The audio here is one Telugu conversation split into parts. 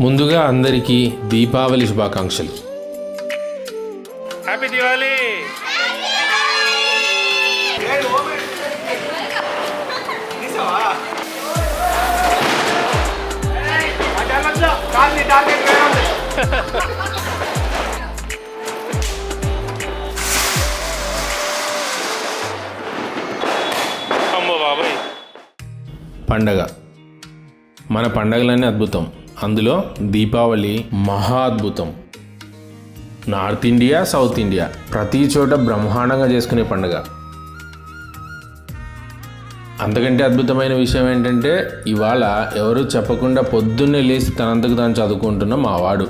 ముందుగా అందరికీ దీపావళి శుభాకాంక్షలు. హ్యాపీ పండగ. మన పండగలన్నీ అద్భుతం. అందులో దీపావళి మహా అద్భుతం నార్త్ ఇండియా సౌత్ ఇండియా ప్రతి చోట బ్రహ్మాండంగా చేసుకునే పండుగ. అంతకంటే అద్భుతమైన విషయం ఏంటంటే ఇవాళ ఎవరు చెప్పకుండా పొద్దున్నే లేచి తనంతకు తాను చదువుకుంటున్న మావాడు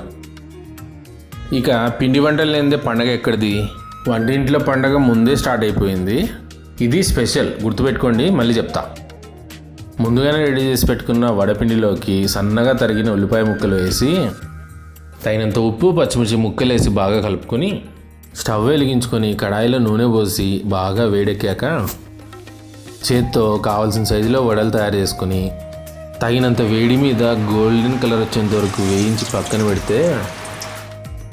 ఇక పిండి వంటలు లేనిదే పండగ ఎక్కడిది? వంటింట్లో పండగ ముందే స్టార్ట్ అయిపోయింది. ఇది స్పెషల్. గుర్తుపెట్టుకోండి మళ్ళీ చెప్తా. ముందుగానే రెడీ చేసి పెట్టుకున్న వడపిండిలోకి సన్నగా తరిగిన ఉల్లిపాయ ముక్కలు వేసి తగినంత ఉప్పు పచ్చిమిర్చి ముక్కలు వేసి బాగా కలుపుకొని స్టవ్ వెలిగించుకొని కడాయిలో నూనె పోసి బాగా వేడెక్కాక చేత్తో కావాల్సిన సైజులో వడలు తయారు చేసుకొని తగినంత వేడి మీద గోల్డెన్ కలర్ వచ్చేంత వరకు వేయించి పక్కన పెడితే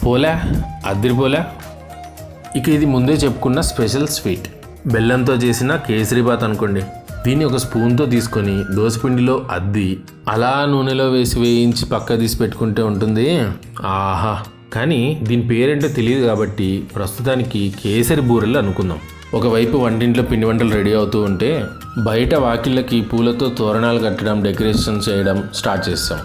పోలే? అద్దరిపోలే ఇక ఇది ముందే చెప్పుకున్న స్పెషల్ స్వీట్. బెల్లంతో చేసిన కేసరీబాత్ అనుకోండి. దీన్ని ఒక స్పూన్తో తీసుకొని దోసపిండిలో అద్ది అలా నూనెలో వేసి వేయించి పక్క తీసి పెట్టుకుంటే ఉంటుంది. ఆహా. కానీ దీని పేరేంటో తెలియదు కాబట్టి ప్రస్తుతానికి కేసరి బూరెలు అనుకుందాం. ఒకవైపు వంటింట్లో పిండి వంటలు రెడీ అవుతూ ఉంటే బయట వాకిళ్ళకి పూలతో తోరణాలు కట్టడం డెకరేషన్ చేయడం స్టార్ట్ చేస్తాం.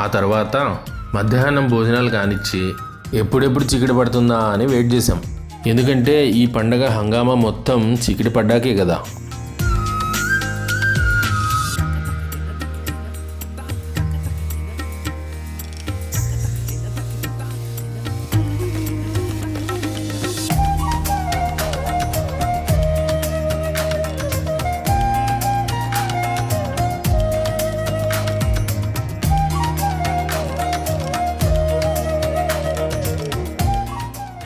ఆ తర్వాత మధ్యాహ్నం భోజనాలు కానిచ్చి ఎప్పుడెప్పుడు చీకటి పడుతుందా అని వెయిట్ చేసాం ఎందుకంటే ఈ పండగ హంగామా మొత్తం చీకటి పడ్డాకే కదా.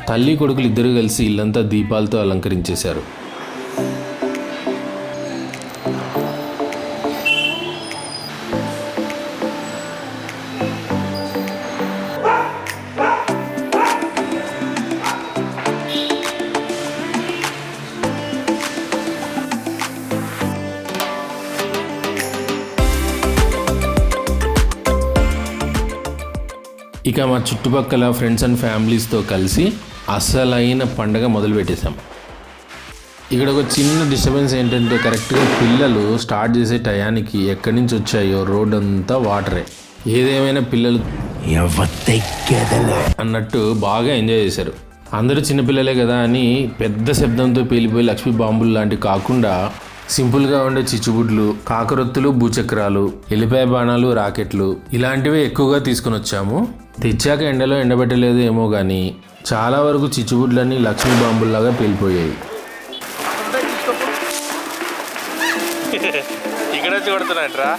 తల్లి కొడుకులు ఇద్దరు కలిసి ఇల్లంతా దీపాలతో అలంకరించేశారు. ఇక మా చుట్టుపక్కల ఫ్రెండ్స్ అండ్ ఫ్యామిలీస్తో కలిసి అసలైన పండగ మొదలుపెట్టేశాం. ఇక్కడ ఒక చిన్న డిస్టర్బెన్స్ ఏంటంటే కరెక్ట్గా పిల్లలు స్టార్ట్ చేసే టయానికి ఎక్కడి నుంచి వచ్చాయో రోడ్ అంతా వాటరే ఏదేమైనా పిల్లలు అన్నట్టు బాగా ఎంజాయ్ చేశారు. అందరూ చిన్నపిల్లలే కదా అని పెద్ద శబ్దంతో పేలిపోయి లక్ష్మీ బాంబులు లాంటివి కాకుండా సింపుల్గా ఉండే చిచ్చుబుడ్లు కాకరొత్తులు భూచక్రాలు ఎలిపాయ బాణాలు రాకెట్లు ఇలాంటివే ఎక్కువగా తీసుకుని వచ్చాము. తెచ్చాక ఎండలో ఎండబెట్టలేదు ఏమో కానీ చాలా వరకు చిచ్చుబుడ్లన్నీ లక్ష్మీ బాంబుల్లాగా పేలిపోయాయి. ఇక్కడ వచ్చి కొడుతున్నట్రా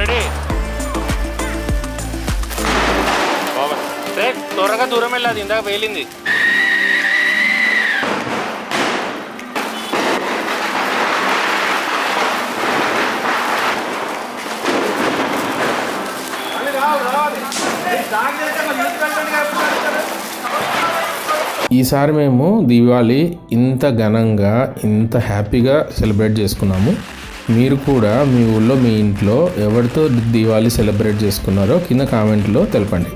రెడీ. త్వరగా దూరం వెళ్ళాది ఇందాక పేలింది. ఈసారి మేము దీపావళి ఇంత ఘనంగా ఇంత హ్యాపీగా సెలబ్రేట్ చేసుకున్నాము. మీరు కూడా మీ ఊళ్ళో మీ ఇంట్లో ఎవరితో దీపావళి సెలబ్రేట్ చేసుకున్నారో కింద కామెంట్లో తెలపండి.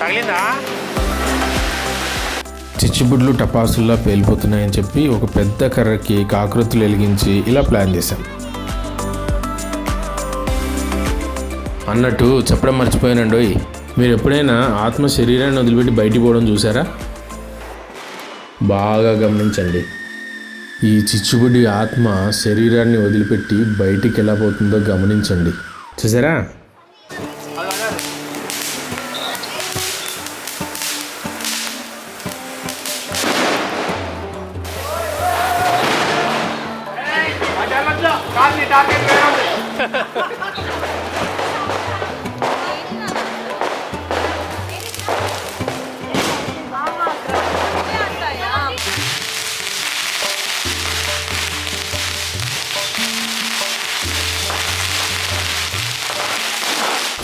తగిలిందా? చిచ్చుబుడ్లు టపాసుల్లా పేలిపోతున్నాయని చెప్పి ఒక పెద్ద కర్రకి కాకృతులు వెలిగించి ఇలా ప్లాన్ చేశాం. అన్నట్టు చెప్పడం మర్చిపోయానండోయ్ మీరు ఎప్పుడైనా ఆత్మ శరీరాన్ని వదిలిపెట్టి బయటికి పోవడం చూసారా బాగా గమనించండి. ఈ చిచ్చుబుడి ఆత్మ శరీరాన్ని వదిలిపెట్టి బయటికి ఎలా పోతుందో గమనించండి. చూసారా?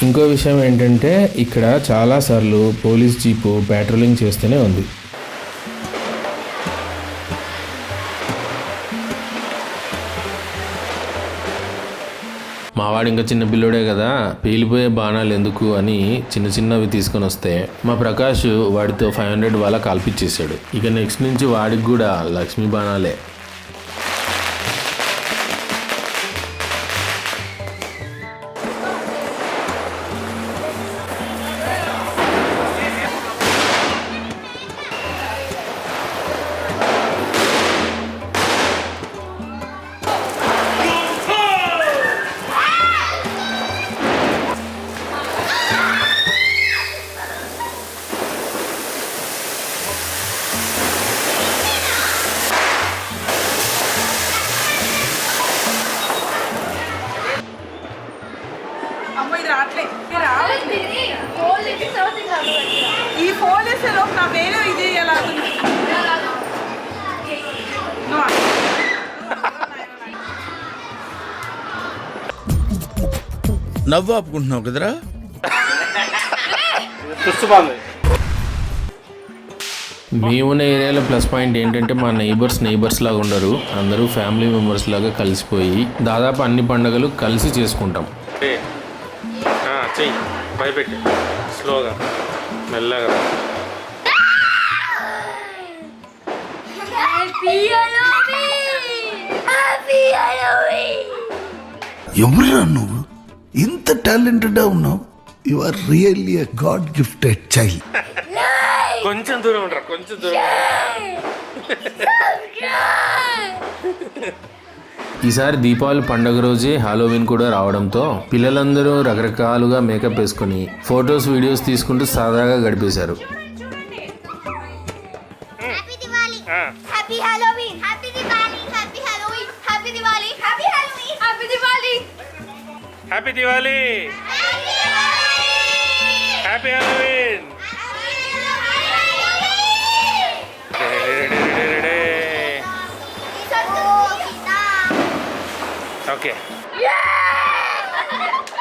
ఇంకో విషయం ఏంటంటే ఇక్కడ చాలాసార్లు పోలీస్ జీపు పెట్రోలింగ్ చేస్తూనే ఉంది. మావాడు ఇంకా చిన్న పిల్లోడే కదా పేలిపోయే బాణాలు ఎందుకు అని చిన్న చిన్నవి తీసుకొని వస్తే మా ప్రకాష్ వాడితో ఫైవ్ హండ్రెడ్ వాళ్ళ కాల్పిచ్చేసాడు ఇక నెక్స్ట్ నుంచి వాడికి కూడా లక్ష్మీ బాణాలే. నవ్వు ఆపుకుంటున్నావు కదరా మేమున్న ఏరియాలో ప్లస్ పాయింట్ ఏంటంటే మా నైబర్స్ నైబర్స్ లాగా ఉండరు అందరూ ఫ్యామిలీ మెంబర్స్ లాగా కలిసిపోయి దాదాపు అన్ని పండుగలు కలిసి చేసుకుంటాం చెయ్యి భయపెట్టి స్లోగా మెల్లగా రా. Happy Halloween! Happy Halloween! ఎవరురా నువ్వు ఇంత టాలెంటెడ్ ఉన్నావు? You are really a god gifted child కొంచెం దూరం ఉండరా కొంచెం దూరం ఈసారి దీపావళి పండుగ రోజే హాలోవిన్ కూడా రావడంతో పిల్లలందరూ రకరకాలుగా మేకప్ వేసుకొని ఫొటోస్ వీడియోస్ తీసుకుంటూ సరదాగా గడిపేశారు. Happy Diwali! Happy Halloween! Okay. Yeah!